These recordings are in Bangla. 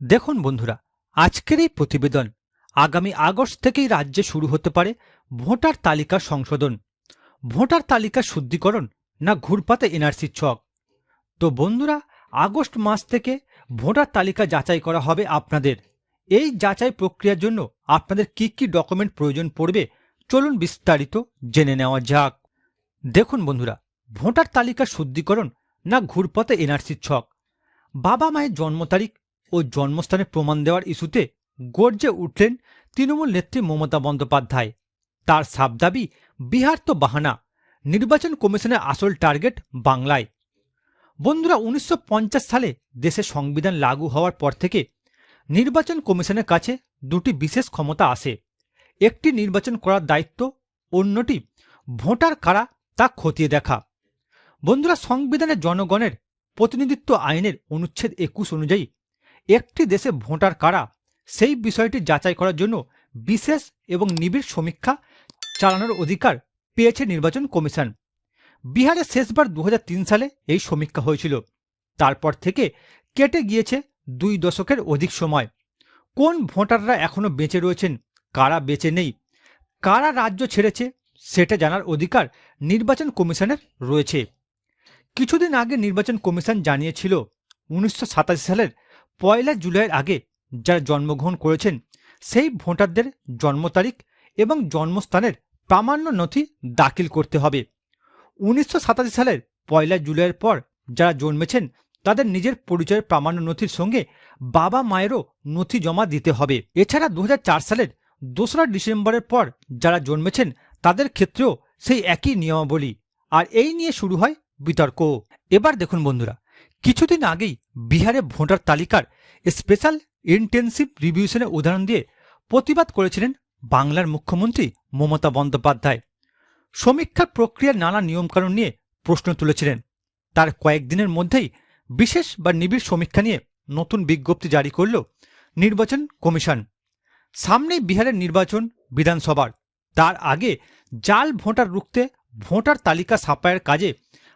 দেখুন বন্ধুরা, আজকের এই প্রতিবেদন আগামী আগস্ট থেকেই রাজ্যে শুরু হতে পারে ভোটার তালিকা সংশোধন। ভোটার তালিকা শুদ্ধিকরণ না ঘুরপাতে এনআরসির ছক? তো বন্ধুরা, আগস্ট মাস থেকে ভোটার তালিকা যাচাই করা হবে আপনাদের। এই যাচাই প্রক্রিয়ার জন্য আপনাদের কি কি ডকুমেন্ট প্রয়োজন পড়বে চলুন বিস্তারিত জেনে নেওয়া যাক। দেখুন বন্ধুরা, ভোটার তালিকা শুদ্ধিকরণ না ঘুরপথে এনআরসির ছক? বাবা মায়ের জন্ম তারিখ ও জন্মস্থানের প্রমাণ দেওয়ার ইস্যুতে গর্জে উঠলেন তৃণমূল নেত্রী মমতা বন্দ্যোপাধ্যায়। তার সাব দাবি, বিহার তো বাহানা, নির্বাচন কমিশনের আসল টার্গেট বাংলায়। বন্ধুরা, উনিশশো পঞ্চাশ সালে দেশে সংবিধান লাগু হওয়ার পর থেকে নির্বাচন কমিশনের কাছে দুটি বিশেষ ক্ষমতা আসে। একটি নির্বাচন করার দায়িত্ব, অন্যটি ভোটার কারা তা খতিয়ে দেখা। বন্ধুরা সংবিধানে জনগণের প্রতিনিধিত্ব আইনের অনুচ্ছেদ একুশ অনুযায়ী একটি দেশে ভোটার কারা, সেই বিষয়টি যাচাই করার জন্য বিশেষ এবং নিবিড় সমীক্ষা চালানোর অধিকার পেয়েছে নির্বাচন কমিশন। বিহারে শেষবার দু হাজার তিন সালে এই সমীক্ষা হয়েছিল। তারপর থেকে কেটে গিয়েছে দুই দশকের অধিক সময়। কোন ভোটাররা এখনও বেঁচে রয়েছেন, কারা বেঁচে নেই, কারা রাজ্য ছেড়েছে, সেটা জানার অধিকার নির্বাচন কমিশনের রয়েছে। কিছুদিন আগে নির্বাচন কমিশন জানিয়েছিল, উনিশশো সাতাশি সালের পয়লা জুলাইয়ের আগে যারা জন্মগ্রহণ করেছেন, সেই ভোটারদের জন্ম তারিখ এবং জন্মস্থানের প্রামাণ্য নথি দাখিল করতে হবে। উনিশশো সাতাশি সালের পয়লা জুলাইয়ের পর যারা জন্মেছেন, তাদের নিজের পরিচয়ের প্রামাণ্য নথির সঙ্গে বাবা মায়েরও নথি জমা দিতে হবে। এছাড়া দু হাজার চার সালের দোসরা ডিসেম্বরের পর যারা জন্মেছেন, তাদের ক্ষেত্রেও সেই একই নিয়মাবলী। আর এই নিয়ে শুরু হয় বিতর্ক। এবার দেখুন বন্ধুরা কিছুদিন আগেই বিহারে ভোটার তালিকার স্পেশাল ইন্টেন্সিভ রিভিউশনের উদাহরণ দিয়ে প্রতিবাদ করেছিলেন বাংলার মুখ্যমন্ত্রী মমতা বন্দ্যোপাধ্যায়। সমীক্ষার প্রক্রিয়ার নানা নিয়মকানুন নিয়ে প্রশ্ন তুলেছিলেন। তার কয়েকদিনের মধ্যেই বিশেষ বা নিবিড় সমীক্ষা নিয়ে নতুন বিজ্ঞপ্তি জারি করল নির্বাচন কমিশন। সামনেই বিহারের নির্বাচন বিধানসভার। তার আগে জাল ভোটার রুখতে ভোটার তালিকা ছাপায়ের কাজে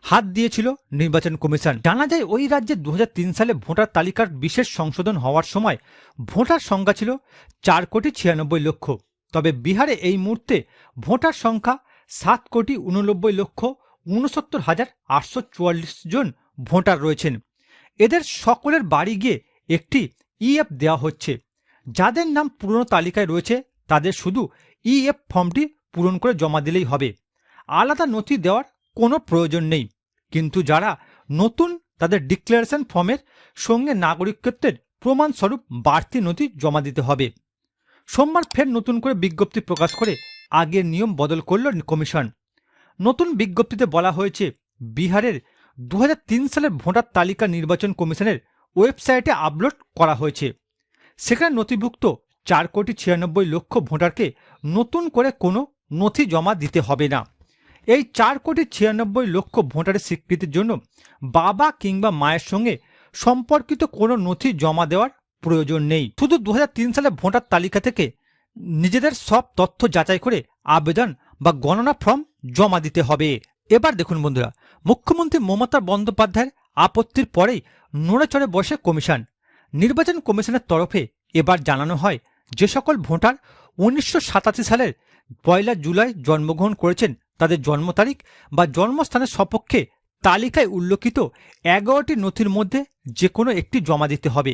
হাত দিয়েছিল নির্বাচন কমিশন। জানা যায় ওই রাজ্যে দু হাজার তিন সালে ভোটার তালিকার বিশেষ সংশোধন হওয়ার সময় ভোটার সংখ্যা ছিল চার কোটি ছিয়ানব্বই লক্ষ। তবে বিহারে এই মুহূর্তে ভোটার সংখ্যা সাত কোটি উননব্বই লক্ষ উনসত্তর হাজার আটশো চুয়াল্লিশ জন ভোটার রয়েছেন। এদের সকলের বাড়ি গিয়ে একটি ইএফ দেওয়া হচ্ছে। যাদের নাম পুরনো তালিকায় রয়েছে, তাদের শুধু ইএফ ফর্মটি পূরণ করে জমা দিলেই হবে। আলাদা নথি দেওয়ার কোনো প্রয়োজন নেই। কিন্তু যারা নতুন, তাদের ডিক্লারেশন ফর্মের সঙ্গে নাগরিকত্বের প্রমাণস্বরূপ বাড়তি নথি জমা দিতে হবে। সোমবার ফের নতুন করে বিজ্ঞপ্তি প্রকাশ করে আগের নিয়ম বদল করল কমিশন। নতুন বিজ্ঞপ্তিতে বলা হয়েছে, বিহারের দু হাজার তিন সালের ভোটার তালিকা নির্বাচন কমিশনের ওয়েবসাইটে আপলোড করা হয়েছে। সেখানে নথিভুক্ত চার কোটি ছিয়ানব্বই লক্ষ ভোটারকে নতুন করে কোনো নথি জমা দিতে হবে না। এই চার কোটি ছিয়ানব্বই লক্ষ ভোটারের স্বীকৃতির জন্য বাবা কিংবা মায়ের সঙ্গে সম্পর্কিত কোনো নথি জমা দেওয়ার প্রয়োজন নেই। শুধু দু হাজার তিন সালে ভোটার তালিকা থেকে নিজেদের সব তথ্য যাচাই করে আবেদন বা গণনা ফর্ম জমা দিতে হবে। এবার দেখুন বন্ধুরা, মুখ্যমন্ত্রী মমতা বন্দ্যোপাধ্যায়ের আপত্তির পরেই নড়েচড়ে বসে কমিশন। নির্বাচন কমিশনের তরফে এবার জানানো হয়, যে সকল ভোটার উনিশশো সাতাশি সালের পয়লা জুলাই জন্মগ্রহণ করেছেন তাদের জন্ম তারিখ বা জন্মস্থানের সপক্ষে তালিকায় উল্লেখিত এগারোটি নথির মধ্যে যে কোনো একটি জমা দিতে হবে।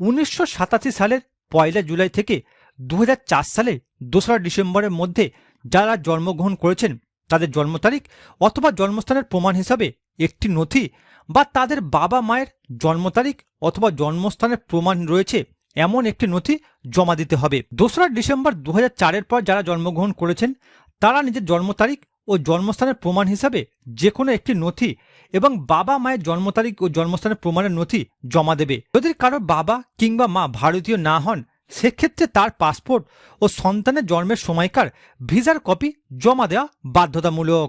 উনিশশো সাতাশি সালের পয়লা জুলাই থেকে দু হাজার চার সালে দোসরা ডিসেম্বরের মধ্যে যারা জন্মগ্রহণ করেছেন, তাদের জন্ম তারিখ অথবা জন্মস্থানের প্রমাণ হিসাবে একটি নথি বা তাদের বাবা মায়ের জন্ম তারিখ অথবা জন্মস্থানের প্রমাণ রয়েছে, এমন একটি নথি জমা দিতে হবে। দোসরা ডিসেম্বর দু চারের পর যারা জন্মগ্রহণ করেছেন তারা নিজের জন্ম তারিখ ও জন্মস্থানের প্রমাণ হিসাবে যে কোনো একটি নথি এবং বাবা মায়ের জন্ম তারিখ ও জন্মস্থানের প্রমাণের নথি জমা দেবে। যদি কারও বাবা কিংবা মা ভারতীয় না হন, সেক্ষেত্রে তার পাসপোর্ট ও সন্তানের জন্মের সময়কার ভিসার কপি জমা দেওয়া বাধ্যতামূলক।